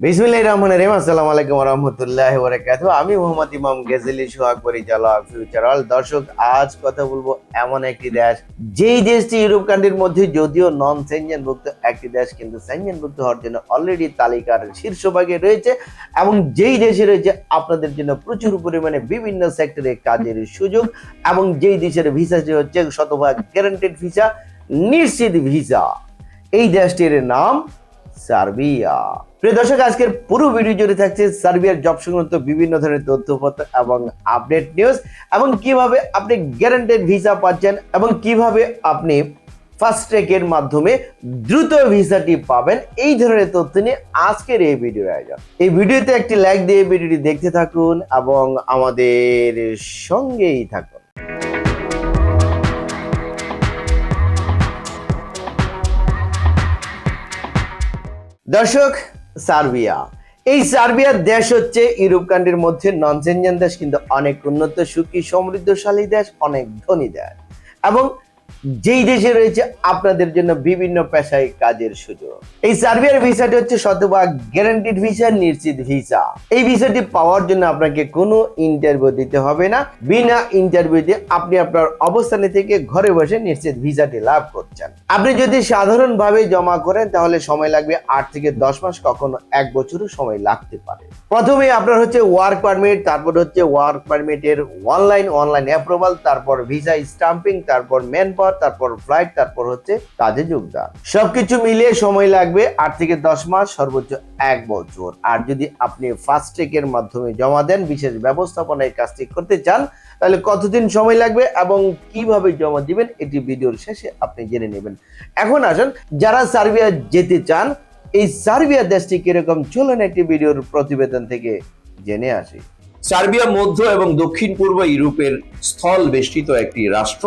বিসমিল্লাহ রহমান রহিম। আসসালামু আলাইকুম রহমতুল্লাহ বরাকাত আমি মোহাম্মদ ইমাম গেজেলি, সোহাগ পরিচালক ফিউচারাল দর্শক, আজ কথা বলব এমন একটি দেশ, যেই দেশটি ইউরোপ কান্ট্রির মধ্যে যদিও নন সেঞ্জনভুক্ত একটি দেশ, কিন্তু সেঞ্জনভুক্ত হওয়ার জন্য অলরেডি তালিকার শীর্ষভাগে রয়েছে এবং যেই দেশে রয়েছে আপনাদের জন্য প্রচুর পরিমাণে বিভিন্ন সেক্টরে কাজের সুযোগ এবং যেই দেশের ভিসাটি হচ্ছে শতভাগ গ্যারান্টেড ভিসা নিশ্চিত ভিসা এই দেশটির নাম সার্বিয়া। প্রিয় দর্শক, আজকের পুরো ভিডিও জুড়ে থাকছে সার্বিয়ার জব সংক্রান্ত বিভিন্ন ধরনের তথ্যপত্র এবং আপডেট নিউজ এবং কীভাবে আপনি গ্যারান্টেড ভিসা পাচ্ছেন এবং কীভাবে আপনি ফার্স্ট ট্রেকের মাধ্যমে দ্রুত ভিসাটি পাবেন, এই ধরনের তথ্য নিয়ে আজকের এই ভিডিও আয়োজন। এই ভিডিওতে একটি লাইক দিয়ে ভিডিওটি দেখতে থাকুন এবং আমাদের সঙ্গেই থাকুন। দর্শক, সার্বিয়া। এই সার্বিয়ার দেশ হচ্ছে ইউরোপ কান্ট্রির মধ্যে নন দেশ, কিন্তু অনেক উন্নত, সুখী, সমৃদ্ধশালী দেশ, অনেক ধনী দেশ। এবং যেই দেশে রয়েছে, আপনাদের জন্য বিভিন্ন পেশায় কাজের সুযোগ। এই সার্বিয়ার ভিসাটি হচ্ছে শতভাগ গ্যারান্টিড ভিসা নিশ্চিত ভিসা এই ভিসাটি পাওয়ার জন্য আপনাকে কোনো ইন্টারভিউ দিতে হবে না। বিনা ইন্টারভিউতে আপনি আপনার অবস্থানে থেকে ঘরে বসে নিশ্চিত ভিসাটি লাভ করছেন। আপনি যদি সাধারণভাবে জমা করেন, তাহলে সময় লাগবে আট থেকে দশ মাস, কখনো এক বছরও সময় লাগতে পারে। প্রথমে আপনার হচ্ছে ওয়ার্ক পারমিট তারপর হচ্ছে ওয়ার্ক পারমিটের অনলাইন অনলাইন অ্যাপ্রুভাল তারপর ভিসা স্টাম্পিং তারপর ম্যান পাওয়ার তারপর ফ্লাইট তারপর হচ্ছে কাজে যোগদান। সবকিছু মিলিয়ে সময় লাগবে আট থেকে দশ মাস, সর্বোচ্চ এক বছর। আর যদি আপনি ফাস্ট ট্রেকের মাধ্যমে জমা দেন, বিশেষ ব্যবস্থাপনায় কাজটি করতে চান, তাহলে কতদিন সময় লাগবে এবং কীভাবে জমা দিবেন, এটি ভিডিওর শেষে আপনি জেনে নেবেন। এখন আসুন, যারা সার্বিয়া যেতে চান, এই সার্বিয়া দেশটি কীরকম চলুন একটি ভিডিওর প্রতিবেদন থেকে জেনে আসি। সার্বিয়া মধ্য এবং দক্ষিণ পূর্ব ইউরোপের স্থল বেষ্টিত একটি রাষ্ট্র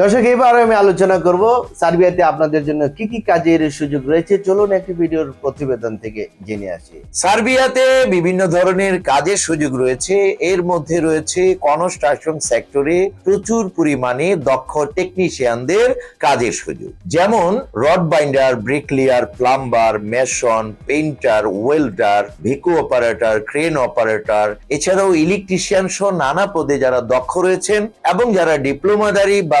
দর্শক, এবার আমি আলোচনা করব সার্বিয়াতে আপনাদের জন্য কি কি কাজের সুযোগ রয়েছে। চলুন একটি ভিডিওর প্রতিবেদন থেকে জেনে আসি। সার্বিয়াতে বিভিন্ন ধরনের কাজের সুযোগ রয়েছে। এর মধ্যে রয়েছে কনস্ট্রাকশন সেক্টরে প্রচুর পরিমাণে দক্ষ টেকনিশিয়ানদের কাজের সুযোগ। যেমন rod binder bricklayer plumber mason painter welder ভিকো operator crane operator এছাড়াও ইলেকট্রিশিয়ান সহ নানা পদে যারা দক্ষ রয়েছেন এবং যারা ডিপ্লোমাদারি বা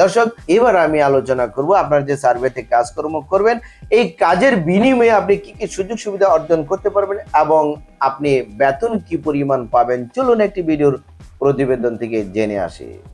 দর্শক, এবার আমি আলোচনা করব আপনার যে সার্ভেতে কাজকর্ম করবেন, এই কাজের বিনিময়ে আপনি কি কি সুযোগ সুবিধা অর্জন করতে পারবেন এবং আপনি বেতন কি পরিমাণ পাবেন? চলুন একটি ভিডিওর প্রতিবেদন থেকে জেনে আসি।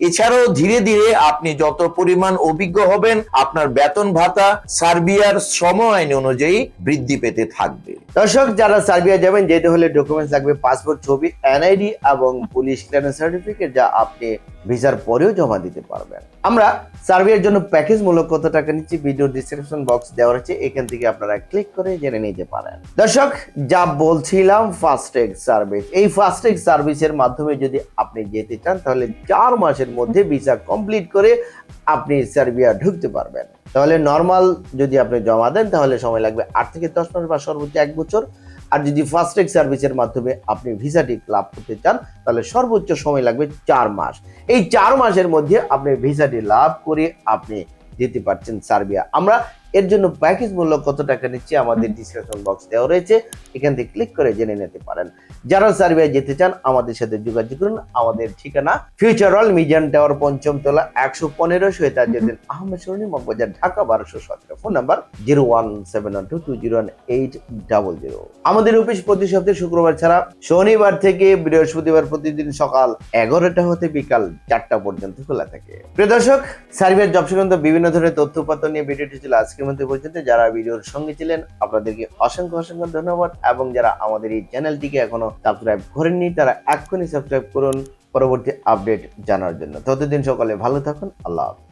এছাড়াও ধীরে ধীরে আপনি যত পরিমাণ অভিজ্ঞ হবেন, আপনার বেতন ভাতা সার্বিয়ার শ্রম আইন অনুযায়ী বৃদ্ধি পেতে থাকবে। দর্শক, যারা সার্বিয়া যাবেন, যেতে হলে ডকুমেন্টস লাগবে পাসপোর্ট ছবি এনআইডি এবং পুলিশ ক্লিয়ারেন্স সার্টিফিকেট যা আপনি ভিসার পরেও জমা দিতে পারবেন। আমরা সার্বিয়ার জন্য প্যাকেজ মূলক কত টাকা নিচ্ছি ভিডিও ডিসক্রিপশন বক্স দেওয়া রয়েছে, এখান থেকে আপনারা ক্লিক করে জেনে নিতে পারেন। দর্শক, যা বলছিলাম ফাস্ট্যাগ সার্ভিস এই ফাস্ট্যাগ সার্ভিসের মাধ্যমে যদি আপনি যেতে চান, তাহলে চার মাসের মধ্যে ভিসা কমপ্লিট করে আপনি সার্বিয়া ঢুকতে পারবেন। তাহলে নর্মাল যদি আপনি জমা দেন, তাহলে সময় লাগবে আট থেকে দশ মাস বা সর্বোচ্চ এক বছর। আর যদি ফাস্ট্যাগ সার্ভিসের মাধ্যমে আপনি ভিসাটি লাভ করতে চান, তাহলে সর্বোচ্চ সময় লাগবে চার মাস। এই চার মাসের মধ্যে আপনি ভিসাটি লাভ করে আপনি যেতে পারছেন সার্বিয়া। আমরা এর জন্য প্যাকেজ মূল্য কত টাকা নিচ্ছে আমাদের ডিসক্রিপশন বক্স দেওয়া রয়েছে। এখান থেকে ক্লিক করে জেনে নিতে পারেন। যারা সার্বিয়া যেতে চান, আমাদের সাথে যোগাযোগ করুন। আমাদের ঠিকানা ফিউচার অল মিজান টাওয়ার পঞ্চম তলা একশো পনেরো শহীদাজুদ্দিন আহমেদ সরণি, মগবাজার, ঢাকা, বারোশো সতেরো। Phone number zero one seven one two two zero one eight double zero. আমাদের অফিস প্রতি সপ্তাহে শুক্রবার ছাড়া শনিবার থেকে বৃহস্পতিবার প্রতিদিন সকাল এগারোটা হতে বিকাল চারটা পর্যন্ত খোলা থাকে। প্রিয় দর্শক সার্বিয়ার জব সংক্রান্ত বিভিন্ন ধরনের তথ্যপত্র নিয়ে ভিডিওটি ছিল আজকের মধ্যে পর্যন্ত যারা ভিডিওর সঙ্গে ছিলেন, আপনাদেরকে অসংখ্য অসংখ্য ধন্যবাদ এবং যারা আমাদের এই চ্যানেলটিকে এখনও সাবস্ক্রাইব করেননি, তারা এক্ষুনি সাবস্ক্রাইব করুন। পরবর্তী আপডেট জানার জন্য। ততদিন সকালে ভালো থাকুন। আল্লাহ হাফেজ।